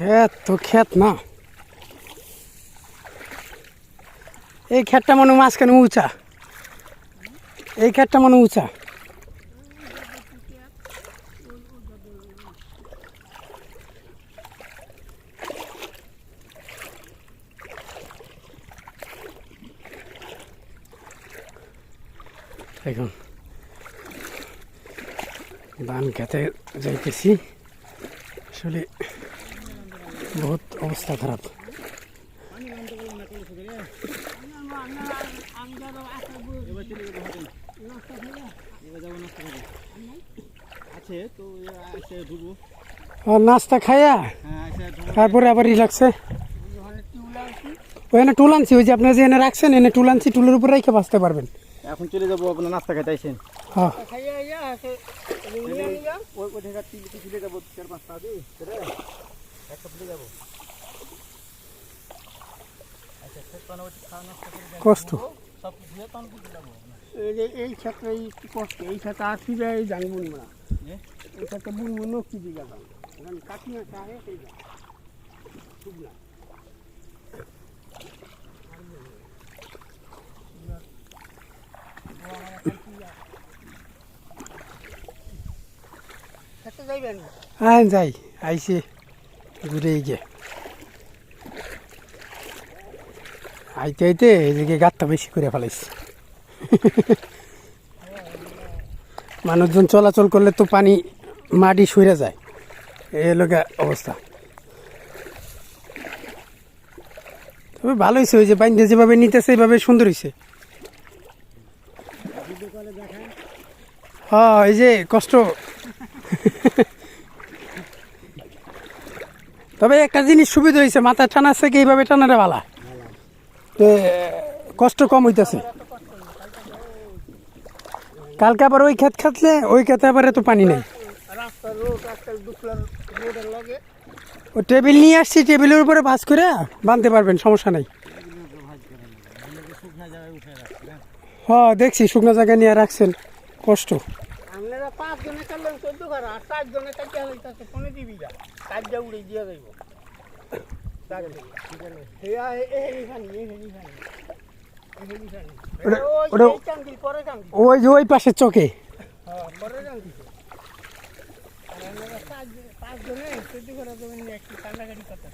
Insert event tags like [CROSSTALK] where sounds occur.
ক্ষেত তো ক্ষেত না। এই ক্ষেতটা মনে মাঝখানে উঁচা। এই ক্ষেতটা মনে উঁচা। এখন ধান খেতে যাইতেছি। আসলে বহুত অবস্থা খারাপ। আছে তো আছে ঢুকবো আর নাস্তা খাইয়া? হ্যাঁ তারপরে আবার রিল্যাক্সে ওখানে টুল আনছি ওই যে আপনার যে এনে রাখছেন এনে টুল আনছি টুলের উপর রেখে বাঁচতে পারবেন। এখন চলে যাব আপনার নাস্তা খেতে আইসেন। হ্যাঁ ওই তিল চলে যাব চার পাঁচটা আচ্ছা কষ্ট। এই ক্ষেত্রে এই কষ্ট? এই ক্ষেত্রে আসি যায় এই জান বুনবো না এই ক্ষেত্রে বুনবো নকি দিকে যান এখানে কাটি না চাহে সেই যান ঠিক না। যাইবেন? হ্যাঁ যাই আইসি। ঘুরে গিয়ে আইতে আইতে এদিকে গাতটা বেশি করে ফেলাইছি। [LAUGHS] মানুষজন চলাচল করলে তো পানি মাটি সরে যায়। এই লোকের অবস্থা। তবে ভালো হয়েছে ওই যে বাইন্দে যেভাবে নিতেছে এইভাবে সুন্দর হয়েছে। হ্যাঁ এই যে কষ্ট। [LAUGHS] তবে একটা জিনিস সুবিধা হয়েছে মাথা টানার থেকে এইভাবে টানারে ভালা। এ, কষ্ট কম হইতেছে। কালকে আবার ওই ক্ষেত খাতলে ওই ক্ষেতে আবার এত পানি নেই। ও টেবিল নিয়ে আসছি টেবিলের উপরে ভাজ করে বাঁধতে পারবেন সমস্যা নেই। রাখছে হ্যাঁ দেখছি শুকনো জায়গায় নিয়ে রাখছেন কষ্ট। পাঁচ জনে কাটলেন চোদ্দ ঘর আর চার জনে পনেরো দিবি যা কাজটা উড়ে দিয়ে যাইব। ওই যে ওই পাশের আপনারা পাঁচ জনে চোদ্দ ঘর জমি একটু কান্দাকাটি করতে